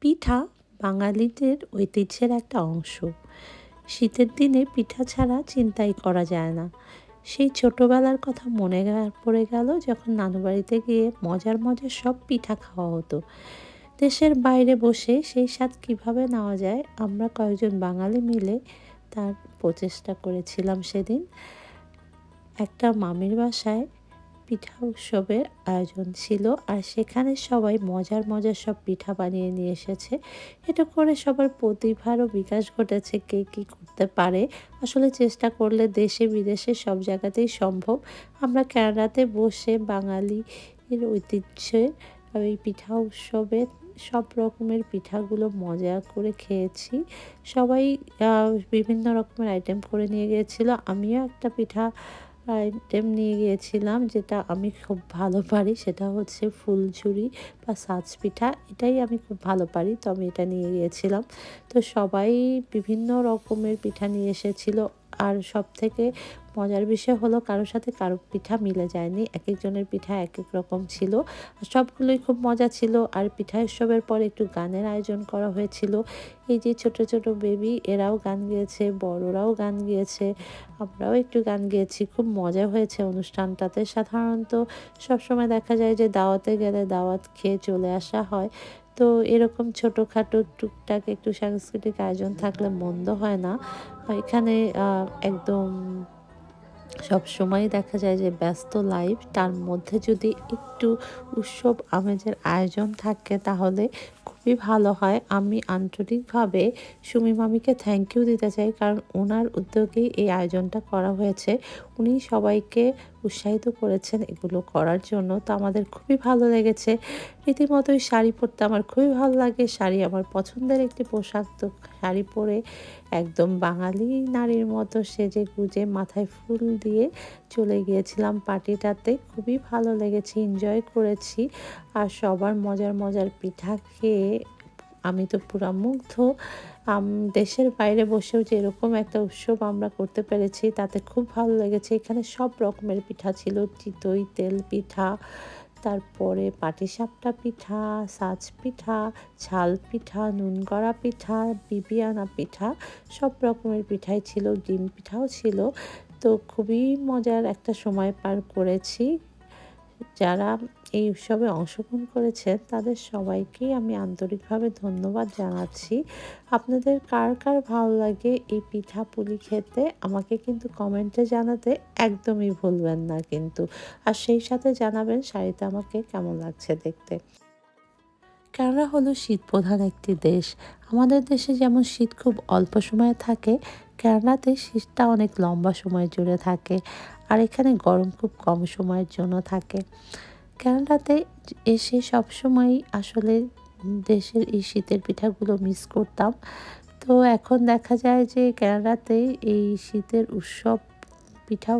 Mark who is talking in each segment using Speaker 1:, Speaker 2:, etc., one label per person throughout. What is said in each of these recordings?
Speaker 1: পিঠা বাঙালিদের ঐতিহ্যের একটা অংশ। শীতের দিনে পিঠা ছাড়া চিন্তাই করা যায় না। সেই ছোটোবেলার কথা মনে পড়ে গেল যখন নানু বাড়িতে গিয়ে মজার মজার সব পিঠা খাওয়া হতো। দেশের বাইরে বসে সেই স্বাদ কীভাবে নেওয়া যায় আমরা কয়েকজন বাঙালি মিলে তার প্রচেষ্টা করেছিলাম সেদিন। একটা মামির বাসায় পিঠা উৎসবের আয়োজন ছিল আর সেখানে সবাই মজার মজার সব পিঠা বানিয়ে নিয়ে এসেছে। এটা করে সবার প্রতিভারও বিকাশ ঘটেছে কে কী করতে পারে। আসলে চেষ্টা করলে দেশে বিদেশে সব জায়গাতেই সম্ভব। আমরা কেরালাতে বসে বাঙালি এর ঐতিহ্যে ওই পিঠা উৎসবে সব রকমের পিঠাগুলো মজা করে খেয়েছি। সবাই বিভিন্ন রকমের আইটেম করে নিয়ে গিয়েছিল। আমিও একটা পিঠা আইটেম নিয়ে গিয়েছিলাম, যেটা আমি খুব ভালো পারি, সেটা হচ্ছে ফুলঝুরি বা সাজ পিঠা এটাই আমি খুব ভালো পারি, তো আমি এটা নিয়ে গিয়েছিলাম। তো সবাই বিভিন্ন রকমের পিঠা নিয়ে এসেছিল। আর সব থেকে মজার বিষয় হলো কারোর সাথে কারও পিঠা মিলে যায়নি। এক একজনের পিঠা এক এক রকম ছিল। সবগুলোই খুব মজা ছিল। আর পিঠা উৎসবের পর একটু গানের আয়োজন করা হয়েছিল। এই যে ছোট ছোট বেবি, এরাও গান গেয়েছে, বড়রাও গান গেয়েছে, আমরাও একটু গান গেয়েছি। খুব মজা হয়েছে অনুষ্ঠানটাতে। সাধারণত সবসময় দেখা যায় যে দাওয়াতে গেলে দাওয়াত খেয়ে চলে আসা হয়। তো এরকম ছোটোখাটো টুকটাক একটু সাংস্কৃতিক আয়োজন থাকলে মন্দ হয় না। এখানে একদম সব সময় দেখা যায় যে ব্যস্ত লাইফ তার মধ্যে যদি একটু উৎসব আমেজের আয়োজন থাকে তাহলে খুবই ভালো হয়। আমি আন্তরিকভাবে সুমি মামিকে থ্যাংক ইউ দিতে চাই, কারণ ওনার উদ্যোগেই এই আয়োজনটা করা হয়েছে। উনি সবাইকে উৎসাহিত করেছেন এগুলো করার জন্য। তো আমাদের খুবই ভালো লেগেছে। রীতিমতোই শাড়ি পরতে আমার খুবই ভালো লাগে। শাড়ি আমার পছন্দের একটি পোশাক। তো শাড়ি পরে একদম বাঙালি নারীর মতো সেজে গুজে মাথায় ফুল দিয়ে চলে গিয়েছিলাম পার্টিটাতে। খুবই ভালো লেগেছে এনজয় করেছি। আর সবার মজার মজার পিঠা খেয়ে আমি তো পুরা মুগ্ধ। দেশের বাইরে বসেও যে এরকম একটা উৎসব আমরা করতে পেরেছি, তাতে খুব ভালো লেগেছে। এখানে সব রকমের পিঠা ছিল, চিতই, তেল পিঠা, তারপরে পাটিসাপটা পিঠা, সাজ পিঠা ঝাল পিঠা, নুন গড়া পিঠা, বিবিয়ানা পিঠা, সব রকমের পিঠাই ছিল, ডিম পিঠাও ছিল। তো খুবই মজার একটা সময় পার করেছি। যারা এই উৎসবে অংশগ্রহণ করেছেন তাদের সবাইকেই আমি আন্তরিকভাবে ধন্যবাদ জানাচ্ছি। আপনাদের কার কার ভালো লাগে এই পিঠা পুলি খেতে, আমাকে কিন্তু কমেন্টে জানাতে একদমই ভুলবেন না কিন্তু। আর সেই সাথে জানাবেন শাড়িতে আমাকে কেমন লাগছে দেখতে। কেননা হলো শীত প্রধান একটি দেশ। আমাদের দেশে যেমন শীত খুব অল্প সময়ে থাকে কেরালাতে শীতটা অনেক লম্বা সময় জুড়ে থাকে। আর এখানে গরম খুব কম সময়ের জন্য থাকে। কেরালাতে এসে সবসময়ই আসলে দেশের এই শীতের পিঠাগুলো মিস করতাম। তো এখন দেখা যায় যে কেরালাতে এই শীতের উৎসব, পিঠা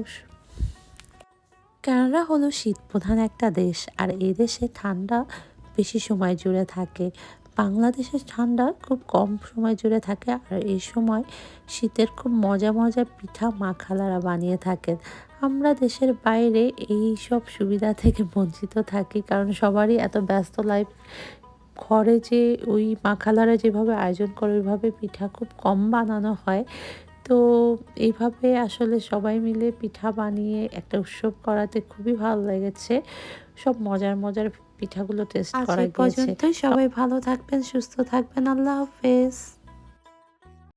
Speaker 1: কেরালা হলো শীত প্রধান একটা দেশ আর এই দেশে ঠান্ডা বেশি সময় জুড়ে থাকে। বাংলাদেশের ঠান্ডা খুব কম সময় জুড়ে থাকে আর এই সময় শীতের খুব মজা মজা পিঠা মা খালারা বানিয়ে থাকেন। আমরা দেশের বাইরে এই সব সুবিধা থেকে বঞ্চিত থাকি কারণ সবারই এত ব্যস্ত লাইফ ঘরে যে ওই মাখালারা যেভাবে আয়োজন করে ওইভাবে পিঠা খুব কম বানানো হয়। তো এইভাবে আসলে সবাই মিলে পিঠা বানিয়ে একটা উৎসব করাতে খুবই ভালো লেগেছে। সব মজার মজার পিঠাগুলো টেস্ট করা গিয়েছে। সবাই ভালো থাকবেন সুস্থ থাকবেন। আল্লাহ হাফেজ।